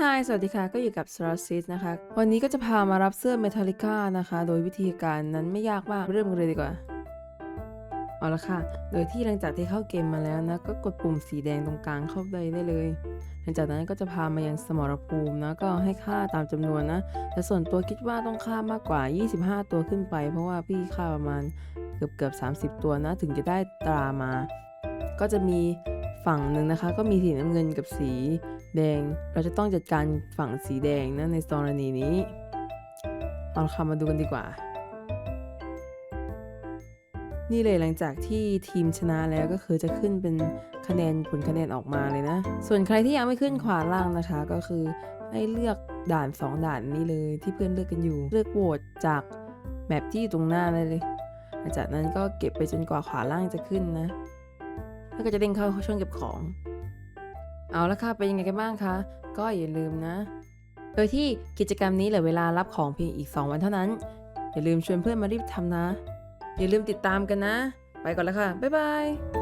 ฮสวัสดีค่ะ ก็อยู่กับ s t a r s i s นะคะ วันนี้ก็จะพามารับเสื้อ Metallica นะคะ โดยวิธีการนั้นไม่ยากมาก เริ่มกันเลยดีกว่า เอาละค่ะ โดยที่หลังจากที่เข้าเกมมาแล้วนะ ก็กดปุ่มสีแดงตรงกลางเข้าไปได้เลย หลังจากนั้นก็จะพามายังสมรภูมินะ ก็ให้ค่าตามจำนวนนะ แต่ส่วนตัวคิดว่าต้องค่ามากกว่า 25 ตัวขึ้นไป เพราะว่าพี่ค่าประมาณเกือบเกือบๆ30 ตัวนะ ถึงจะได้ตรามา ก็จะมี ฝั่งหนึ่งนะคะ ก็มีสีน้ำเงินกับสีแดง เราจะต้องจัดการฝั่งสีแดงนะในกรณีนี้เอาค่ะมาดูกันดีกว่า นี่เลยหลังจากที่ทีมชนะแล้วก็คือจะขึ้นเป็นคะแนนผลคะแนนออกมาเลยนะ ส่วนใครที่ยังไม่ขึ้นขวาล่างนะคะ ก็คือให้เลือกด่าน 2 ด่านนี้เลยที่เพื่อนเลือกกันอยู่ เลือกโหวตจากแมปที่อยู่ตรงหน้าเลยหลังจากนั้นก็เก็บไปจนกว่าขวาล่างจะขึ้นนะ แล้วก็จะเด้งเข้าช่องเก็บของ เอาละค่ะเป็นยังไงกันบ้างคะก็อย่าลืมนะ โดยที่กิจกรรมนี้เหลือเวลารับของเพียงอีก 2 วันเท่านั้น อย่าลืมชวนเพื่อนมารีบทำนะ อย่าลืมติดตามกันนะ ไปก่อนแล้วค่ะบ๊ายบาย